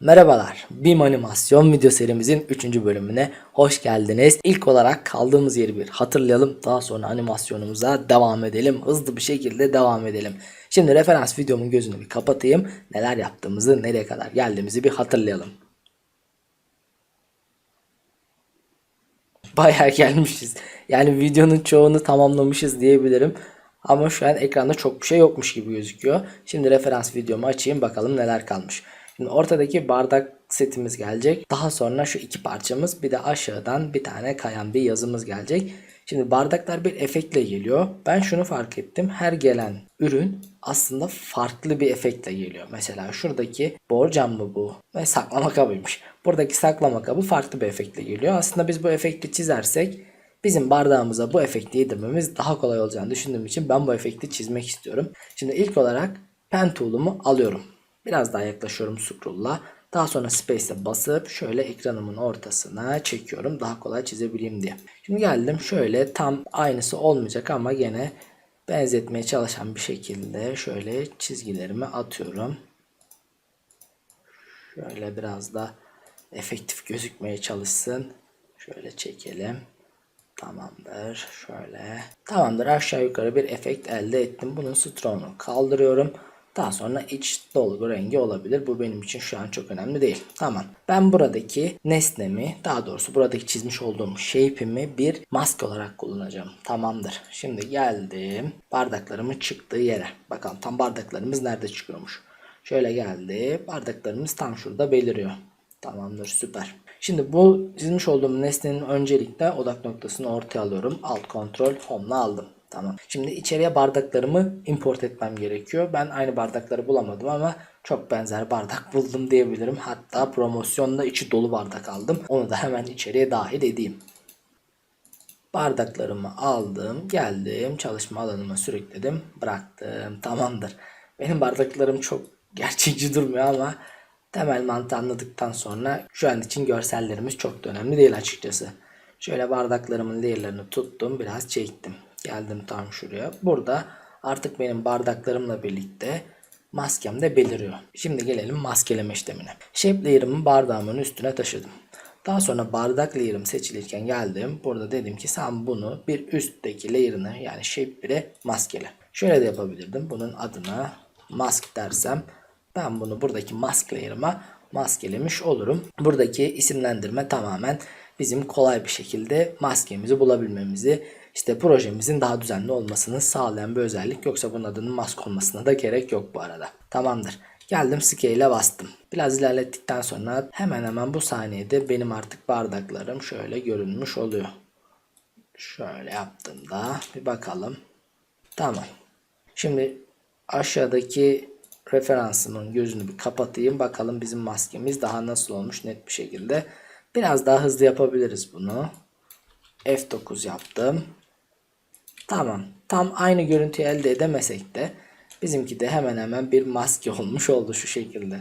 Merhabalar, BİM animasyon video serimizin 3. bölümüne hoş geldiniz. İlk olarak kaldığımız yeri bir hatırlayalım. Daha sonra animasyonumuza devam edelim. Hızlı bir şekilde devam edelim. Şimdi referans videomun gözünü bir kapatayım. Neler yaptığımızı, nereye kadar geldiğimizi bir hatırlayalım. Bayağı gelmişiz. Yani videonun çoğunu tamamlamışız diyebilirim. Ama şu an ekranda çok bir şey yokmuş gibi gözüküyor. Şimdi referans videomu açayım bakalım neler kalmış. Şimdi ortadaki bardak setimiz gelecek. Daha sonra şu iki parçamız bir de aşağıdan bir tane kayan bir yazımız gelecek. Şimdi bardaklar bir efektle geliyor. Ben şunu fark ettim. Her gelen ürün aslında farklı bir efektle geliyor. Mesela şuradaki borcam mı bu? Ve saklama kabıymış. Buradaki saklama kabı farklı bir efektle geliyor. Aslında biz bu efekti çizersek bizim bardağımıza bu efekti yedirmemiz daha kolay olacağını düşündüğüm için ben bu efekti çizmek istiyorum. Şimdi ilk olarak pen tool'umu alıyorum. Biraz daha yaklaşıyorum scroll'la. Daha sonra space'e basıp şöyle ekranımın ortasına çekiyorum. Daha kolay çizebileyim diye. Şimdi geldim şöyle tam aynısı olmayacak ama gene benzetmeye çalışan bir şekilde şöyle çizgilerimi atıyorum. Şöyle biraz da efektif gözükmeye çalışsın. Şöyle çekelim. Tamamdır. Şöyle. Tamamdır. Aşağı yukarı bir efekt elde ettim. Bunun stroke'unu kaldırıyorum. Daha sonra iç dolgu rengi olabilir. Bu benim için şu an çok önemli değil. Tamam. Ben buradaki nesnemi daha doğrusu buradaki çizmiş olduğum shape'imi bir maske olarak kullanacağım. Tamamdır. Şimdi geldim. Bardaklarımın çıktığı yere. Bakalım tam bardaklarımız nerede çıkıyormuş. Şöyle geldi. Bardaklarımız tam şurada beliriyor. Tamamdır süper. Şimdi bu çizmiş olduğum nesnenin öncelikle odak noktasını ortaya alıyorum. Alt kontrol home'la aldım. Tamam. Şimdi içeriye bardaklarımı import etmem gerekiyor. Ben aynı bardakları bulamadım ama çok benzer bardak buldum diyebilirim. Hatta promosyonda içi dolu bardak aldım. Onu da hemen içeriye dahil edeyim. Bardaklarımı aldım, geldim, çalışma alanıma sürükledim, bıraktım. Tamamdır. Benim bardaklarım çok gerçekçi durmuyor ama temel mantığı anladıktan sonra şu an için görsellerimiz çok da önemli değil açıkçası. Şöyle bardaklarımın layer'larını tuttum, biraz çektim. Geldim tam şuraya. Burada artık benim bardaklarımla birlikte maskem de beliriyor. Şimdi gelelim maskeleme işlemine. Shape layer'ımı bardağımın üstüne taşıdım. Daha sonra bardak layer'ım seçilirken geldim. Burada dedim ki sen bunu bir üstteki layer'ını yani shape 1'e maskele. Şöyle de yapabilirdim. Bunun adına mask dersem ben bunu buradaki mask layer'ıma maskelemiş olurum. Buradaki isimlendirme tamamen bizim kolay bir şekilde maskemizi bulabilmemizi işte projemizin daha düzenli olmasını sağlayan bir özellik. Yoksa bunun adının mask olmasına da gerek yok bu arada. Tamamdır. Geldim scale'e bastım. Biraz ilerlettikten sonra hemen hemen bu saniyede benim artık bardaklarım şöyle görünmüş oluyor. Şöyle yaptığımda bir bakalım. Tamam. Şimdi aşağıdaki referansımın gözünü bir kapatayım. Bakalım bizim maskemiz daha nasıl olmuş net bir şekilde. Biraz daha hızlı yapabiliriz bunu. F9 yaptım. Tamam. Tam aynı görüntüyü elde edemesek de bizimki de hemen hemen bir maske olmuş oldu şu şekilde.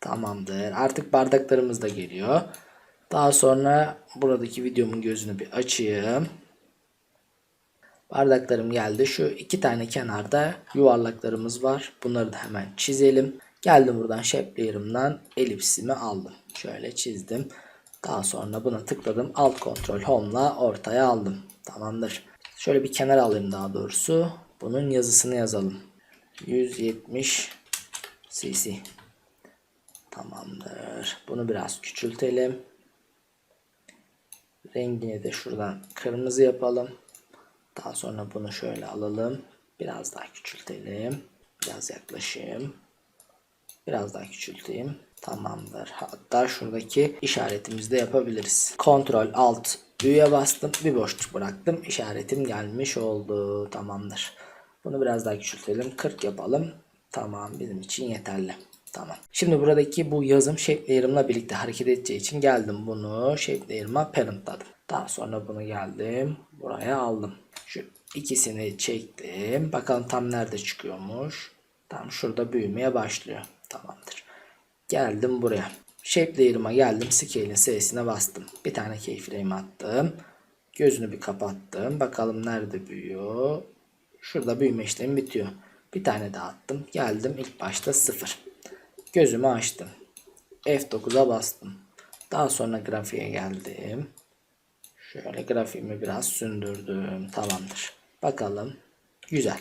Tamamdır. Artık bardaklarımız da geliyor. Daha sonra buradaki videomun gözünü bir açayım. Bardaklarım geldi. Şu iki tane kenarda yuvarlaklarımız var. Bunları da hemen çizelim. Geldim buradan shape elipsimi aldım. Şöyle çizdim. Daha sonra buna tıkladım. Alt kontrol home'la ortaya aldım. Tamamdır. Şöyle bir kenar alayım daha doğrusu. Bunun yazısını yazalım. 170 cc. Tamamdır. Bunu biraz küçültelim. Rengini de şuradan kırmızı yapalım. Daha sonra bunu şöyle alalım. Biraz daha küçültelim. Biraz yaklaşayım. Biraz daha küçülteyim. Tamamdır. Hatta şuradaki işaretimizi de yapabiliriz. Ctrl Alt Ü'ye bastım. Bir boşluk bıraktım. İşaretim gelmiş oldu. Tamamdır. Bunu biraz daha küçültelim. 40 yapalım. Tamam bizim için yeterli. Tamam. Şimdi buradaki bu yazım shape layer'ımla birlikte hareket edeceği için geldim bunu shape layer'ıma parentladım. Daha sonra bunu geldim. Buraya aldım. Şu ikisini çektim. Bakalım tam nerede çıkıyormuş. Tam şurada büyümeye başlıyor. Tamamdır. Geldim buraya. Shape layer'ıma geldim. Scale'in S'sine bastım. Bir tane keyframe attım. Gözünü bir kapattım. Bakalım nerede büyüyor. Şurada büyüme işlemi bitiyor. Bir tane daha attım. Geldim ilk başta 0. Gözümü açtım. F9'a bastım. Daha sonra grafiğe geldim. Şöyle grafiğimi biraz sündürdüm. Tamamdır. Bakalım. Güzel.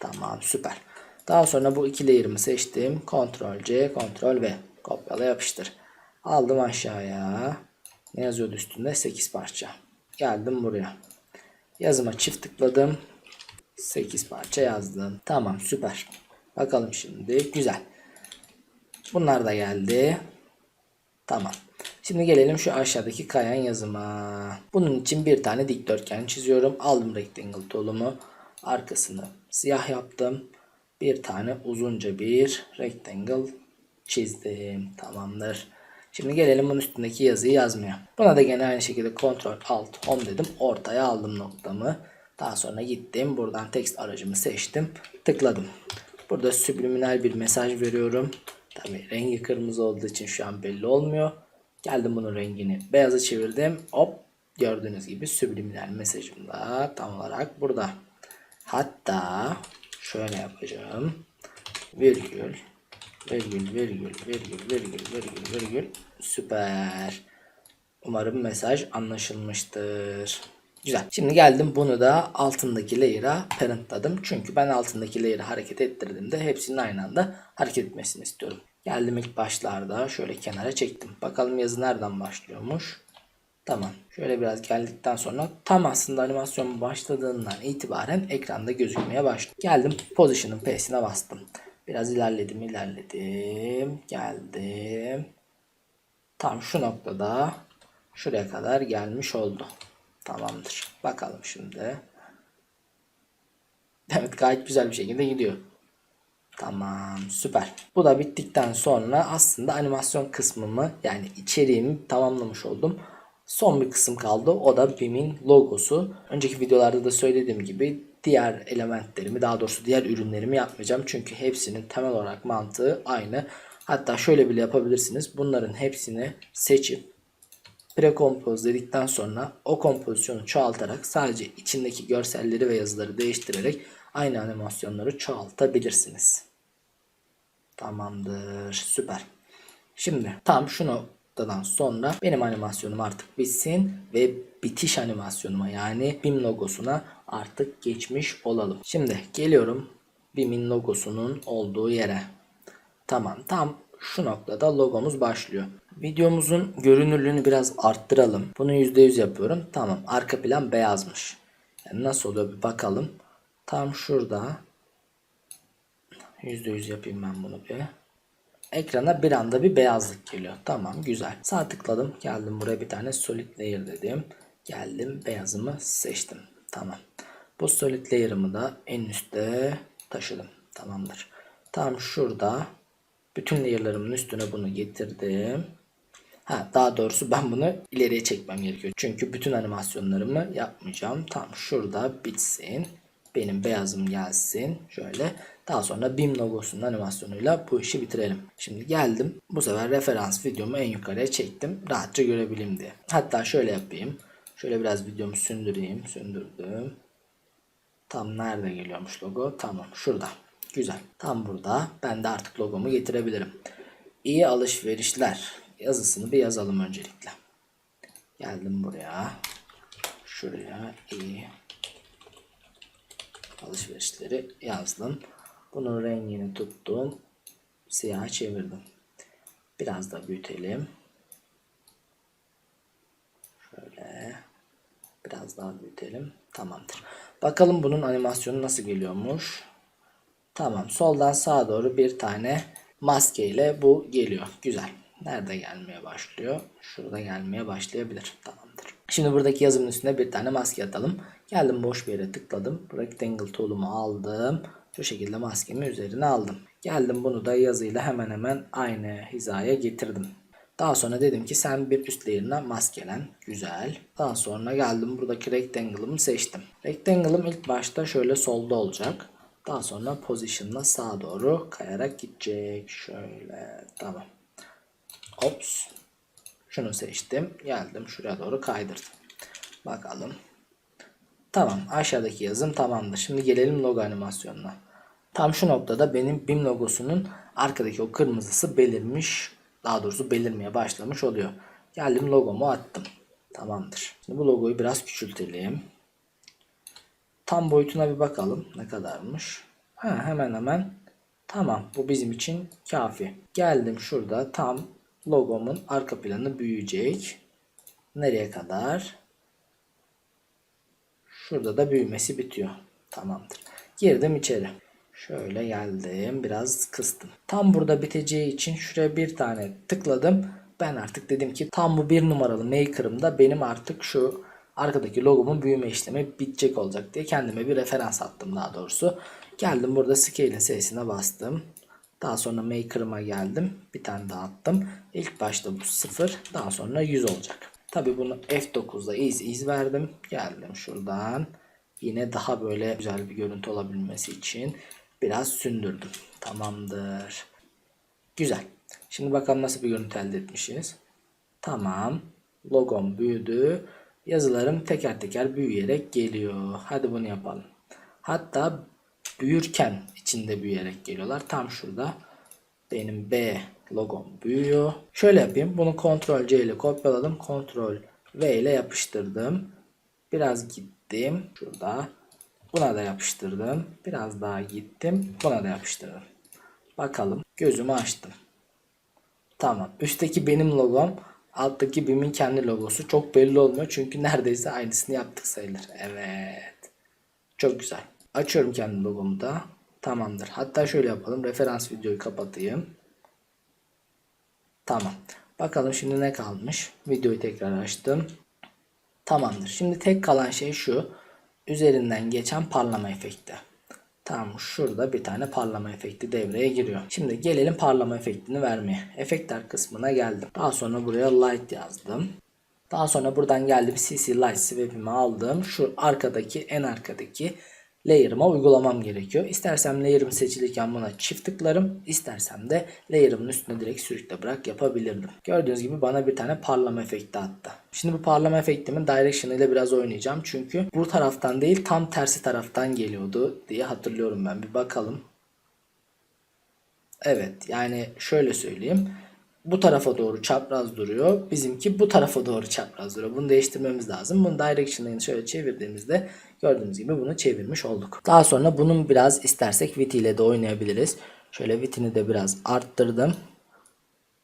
Tamam süper. Daha sonra bu iki layer'ımı seçtim. Ctrl C, Ctrl V. Kopyala yapıştır. Aldım aşağıya. Ne yazıyordu üstünde? 8 parça. Geldim buraya. Yazıma çift tıkladım. 8 parça yazdım. Tamam süper. Bakalım şimdi. Güzel. Bunlar da geldi. Tamam. Şimdi gelelim şu aşağıdaki kayan yazıma. Bunun için bir tane dikdörtgen çiziyorum. Aldım rectangle tool'umu. Arkasını siyah yaptım. Bir tane uzunca bir rectangle çizdim. Tamamdır. Şimdi gelelim bunun üstündeki yazıyı yazmaya. Buna da gene aynı şekilde Ctrl Alt Home dedim. Ortaya aldım noktamı. Daha sonra gittim. Buradan text aracımı seçtim. Tıkladım. Burada subliminal bir mesaj veriyorum. Tabii rengi kırmızı olduğu için şu an belli olmuyor. Geldim bunun rengini beyaza çevirdim. Hop gördüğünüz gibi subliminal mesajım da tam olarak burada. Hatta şöyle yapacağım. Virgül virgül virgül virgül virgül virgül virgül süper. Umarım mesaj anlaşılmıştır. Güzel. Şimdi geldim bunu da altındaki layer'a parentladım. Çünkü ben altındaki layer'ı hareket ettirdiğimde hepsinin aynı anda hareket etmesini istiyorum. Geldim ilk başlarda şöyle kenara çektim. Bakalım yazı nereden başlıyormuş. Tamam. Şöyle biraz geldikten sonra tam aslında animasyon başladığından itibaren ekranda gözükmeye başladı. Geldim position'ın P'sine bastım. Biraz ilerledim ilerledim. Geldim. Tam şu noktada şuraya kadar gelmiş oldu. Tamamdır. Bakalım şimdi. Evet gayet güzel bir şekilde gidiyor. Tamam süper. Bu da bittikten sonra aslında animasyon kısmımı yani içeriğimi tamamlamış oldum. Son bir kısım kaldı. O da BİM'in logosu. Önceki videolarda da söylediğim gibi diğer elementlerimi daha doğrusu diğer ürünlerimi yapmayacağım. Çünkü hepsinin temel olarak mantığı aynı. Hatta şöyle bile yapabilirsiniz. Bunların hepsini seçip prekompoz dedikten sonra o kompozisyonu çoğaltarak sadece içindeki görselleri ve yazıları değiştirerek aynı animasyonları çoğaltabilirsiniz. Tamamdır. Süper. Şimdi tam şu noktadan sonra benim animasyonum artık bitsin ve bitiş animasyonuma yani BIM logosuna artık geçmiş olalım. Şimdi geliyorum BIM'in logosunun olduğu yere. Tamam tam şu noktada logomuz başlıyor. Videomuzun görünürlüğünü biraz arttıralım. Bunu %100 yapıyorum. Tamam arka plan beyazmış. Yani nasıl oluyor bir bakalım. Tam şurada %100 yapayım ben bunu bir. Ekrana bir anda bir beyazlık geliyor. Tamam güzel. Sağ tıkladım. Geldim buraya bir tane solid layer dedim. Geldim beyazımı seçtim. Tamam. Bu solid layer'ımı da en üstte taşıdım. Tamamdır. Tam şurada bütün layer'larımın üstüne bunu getirdim. Ha, daha doğrusu ben bunu ileriye çekmem gerekiyor. Çünkü bütün animasyonlarımı yapmayacağım. Tam şurada bitsin. Benim beyazım gelsin. Şöyle. Daha sonra BIM logosunun animasyonuyla bu işi bitirelim. Şimdi geldim. Bu sefer referans videomu en yukarıya çektim. Rahatça görebileyim diye. Hatta şöyle yapayım. Şöyle biraz videomu sündüreyim. Sündürdüm. Tam nerede geliyormuş logo? Tamam. Şurada. Güzel. Tam burada. Ben de artık logomu getirebilirim. İyi alışverişler yazısını bir yazalım öncelikle. Geldim buraya. Şuraya iyi alışverişleri yazdım. Bunun rengini tuttum. Siyah çevirdim. Biraz da büyütelim. Şöyle. Biraz daha büyütelim. Tamamdır. Bakalım bunun animasyonu nasıl geliyormuş. Tamam. Soldan sağa doğru bir tane maske ile bu geliyor. Güzel. Nerede gelmeye başlıyor? Şurada gelmeye başlayabilir. Tamamdır. Şimdi buradaki yazımın üstüne bir tane maske atalım. Geldim boş bir yere tıkladım. Rectangle tool'umu aldım. Şu şekilde maskemi üzerine aldım. Geldim bunu da yazıyla hemen hemen aynı hizaya getirdim. Daha sonra dedim ki sen bir üst layer'ına maskelen. Güzel. Daha sonra geldim buradaki rectangle'ımı seçtim. Rectangle'ım ilk başta şöyle solda olacak. Daha sonra position'la sağa doğru kayarak gidecek. Şöyle tamam. Ops. Şunu seçtim. Geldim şuraya doğru kaydırdım. Bakalım. Tamam aşağıdaki yazım tamamdır. Şimdi gelelim logo animasyonuna. Tam şu noktada benim BİM logosunun arkadaki o kırmızısı belirmiş. Daha doğrusu belirmeye başlamış oluyor. Geldim logomu attım. Tamamdır. Şimdi bu logoyu biraz küçültelim. Tam boyutuna bir bakalım ne kadarmış. Ha, hemen hemen tamam bu bizim için kafi. Geldim şurada tam logomun arka planı büyüyecek. Nereye kadar? Şurada da büyümesi bitiyor. Tamamdır. Girdim içeri. Şöyle geldim. Biraz kıstım. Tam burada biteceği için şuraya bir tane tıkladım. Ben artık dedim ki tam bu bir numaralı maker'ımda benim artık şu arkadaki logomun büyüme işlemi bitecek olacak diye kendime bir referans attım daha doğrusu. Geldim burada scale'in sesine bastım. Daha sonra maker'ıma geldim. Bir tane daha attım. İlk başta bu 0 daha sonra 100 olacak. Tabi bunu F9'da iz iz verdim. Geldim şuradan. Yine daha böyle güzel bir görüntü olabilmesi için biraz sündürdüm. Tamamdır. Güzel. Şimdi bakalım nasıl bir görüntü elde etmişiz. Tamam. Logom büyüdü. Yazılarım teker teker büyüyerek geliyor. Hadi bunu yapalım. Hatta büyürken içinde büyüyerek geliyorlar. Tam şurada benim B logom büyüyor. Şöyle yapayım. Bunu Ctrl C ile kopyaladım. Ctrl V ile yapıştırdım. Biraz gittim. Şurada. Buna da yapıştırdım. Biraz daha gittim. Buna da yapıştırdım. Bakalım. Gözümü açtım. Tamam. Üstteki benim logom. Alttaki BİM'in kendi logosu. Çok belli olmuyor. Çünkü neredeyse aynısını yaptık sayılır. Evet. Çok güzel. Açıyorum kendi logomu da. Tamamdır. Hatta şöyle yapalım. Referans videoyu kapatayım. Tamam. Bakalım şimdi ne kalmış. Videoyu tekrar açtım. Tamamdır. Şimdi tek kalan şey şu. Üzerinden geçen parlama efekti. Tamam şurada bir tane parlama efekti devreye giriyor. Şimdi gelelim parlama efektini vermeye. Efektler kısmına geldim. Daha sonra buraya light yazdım. Daha sonra buradan geldim CC Light swap'imi aldım. Şu arkadaki en arkadaki layer'ıma uygulamam gerekiyor. İstersem layer'ım seçilirken buna çift tıklarım. İstersem de layer'ımın üstüne direkt sürükle bırak yapabilirdim. Gördüğünüz gibi bana bir tane parlama efekti attı. Şimdi bu parlama efektimin direction ile biraz oynayacağım. Çünkü bu taraftan değil tam tersi taraftan geliyordu diye hatırlıyorum ben. Bir bakalım. Evet yani şöyle söyleyeyim. Bu tarafa doğru çapraz duruyor. Bizimki bu tarafa doğru çapraz duruyor. Bunu değiştirmemiz lazım. Bunu direction'ını şöyle çevirdiğimizde gördüğünüz gibi bunu çevirmiş olduk. Daha sonra bunun biraz istersek wit ile de oynayabiliriz. Şöyle wit'ini de biraz arttırdım.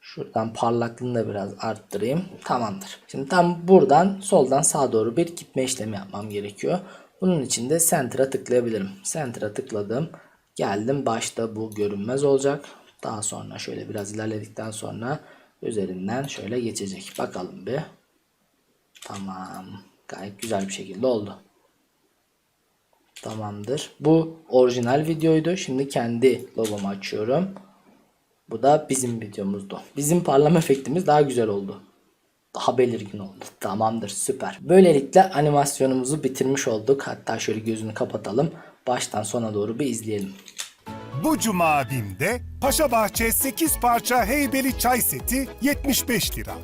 Şuradan parlaklığını da biraz arttırayım. Tamamdır. Şimdi tam buradan soldan sağa doğru bir gitme işlemi yapmam gerekiyor. Bunun için de center'a tıklayabilirim. Center'a tıkladım. Geldim. Başta bu görünmez olacak. Daha sonra şöyle biraz ilerledikten sonra üzerinden şöyle geçecek. Bakalım bir. Tamam. Gayet güzel bir şekilde oldu. Tamamdır. Bu orijinal videoydu. Şimdi kendi logomu açıyorum. Bu da bizim videomuzdu. Bizim parlama efektimiz daha güzel oldu. Daha belirgin oldu. Tamamdır süper. Böylelikle animasyonumuzu bitirmiş olduk. Hatta şöyle gözünü kapatalım. Baştan sona doğru bir izleyelim. Bu cuma BİM'de Paşa Bahçe 8 parça heybeli çay seti 75 lira.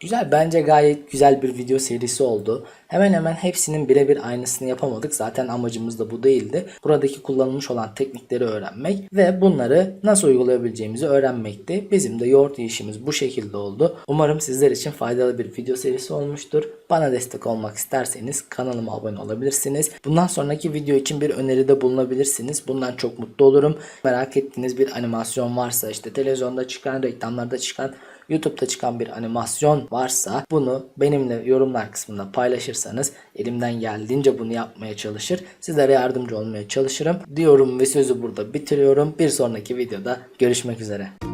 Güzel bence gayet güzel bir video serisi oldu. Hemen hemen hepsinin birebir aynısını yapamadık. Zaten amacımız da bu değildi. Buradaki kullanılmış olan teknikleri öğrenmek ve bunları nasıl uygulayabileceğimizi öğrenmekti. Bizim de yoğurt yiyişimiz bu şekilde oldu. Umarım sizler için faydalı bir video serisi olmuştur. Bana destek olmak isterseniz kanalıma abone olabilirsiniz. Bundan sonraki video için bir öneride bulunabilirsiniz. Bundan çok mutlu olurum. Merak ettiğiniz bir animasyon varsa işte televizyonda çıkan, reklamlarda çıkan YouTube'da çıkan bir animasyon varsa bunu benimle yorumlar kısmında paylaşırsanız elimden geldiğince bunu yapmaya çalışır. Sizlere yardımcı olmaya çalışırım. Diyorum ve sözü burada bitiriyorum. Bir sonraki videoda görüşmek üzere.